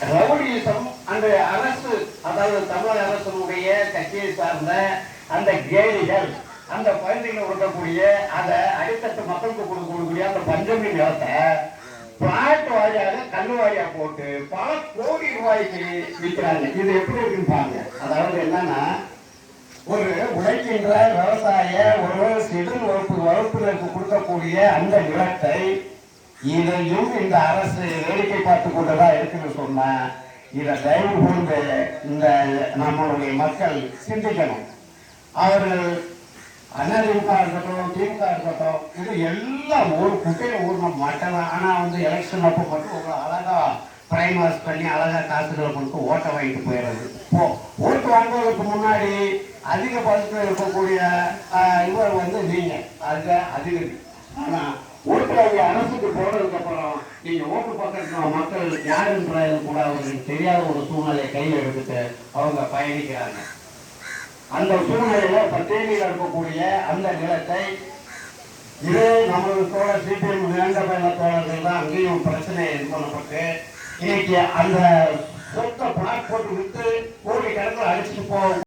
Rowdyism அந்த அரசு அதாவது தமிழக அரசனுடைய கட்சியை சார்ந்த அந்த கேலிகள் அந்த பகுதியில் கொடுக்கக்கூடிய அதை அடித்தட்டு மக்களுக்கு கொடுக்கக்கூடிய அந்த பஞ்சமி நிலத்தை பிளாட் வாரியாக கல் வாரியா போட்டு பல கோடி ரூபாய்க்கு விற்கிறாங்க. இது எப்படி இருக்குன்னு பாருங்க. அதாவது என்னன்னா ஒரு உழைக்கின்ற விவசாய ஒரு சிறு வகுப்பு வகுப்பினருக்கு கொடுக்கக்கூடிய அந்த நிலத்தை இதையும் இந்த அரசு வேடிக்கை பார்த்து கொண்டுதான் இருக்குன்னு சொன்னா இதை தயவு கூர்ந்து இந்த நம்மளுடைய மக்கள் சிந்திக்கணும். அவர்கள் அதிமுக இருக்கட்டும் திமுக இருக்கட்டும் இது எல்லாம் ஒரு குட்டையில் ஊர்ணும் மாட்டலாம் ஆனால் வந்து எலெக்ஷன் அப்போ மட்டும் ஒரு அழகா பிரைமாஸ் பண்ணி அழகா காசுகளை கொடுத்து ஓட்டை வாங்கிட்டு போயிடுறது. இப்போ ஓட்டு வாங்குவதற்கு முன்னாடி அதிக பதத்தில் இருக்கக்கூடிய இவர் வந்து நீங்க அதுக்கு அதிகரி ஆனால் ஓட்டு வாங்கி அரசுக்கு போனதுக்கு அப்புறம் நீங்க ஓட்டு பக்கத்துல மக்கள் யாருன்றது கூட அவங்களுக்கு தெரியாத ஒரு சூழ்நிலையை கையில் எடுத்துட்டு அவங்க பயணிக்கிறாங்க. அந்த சூழ்நிலையில இப்ப தேனியில் இருக்கக்கூடிய அந்த நிலத்தை இது நமது தோழர் சிபிஎம் வேண்ட பயண தான் அங்கேயும் பிரச்சனை இது பண்ணப்பட்டு இன்னைக்கு அந்த சொத்தை பிளாட் போட்டு விட்டு கோடி கணக்கில் அடிச்சுட்டு போக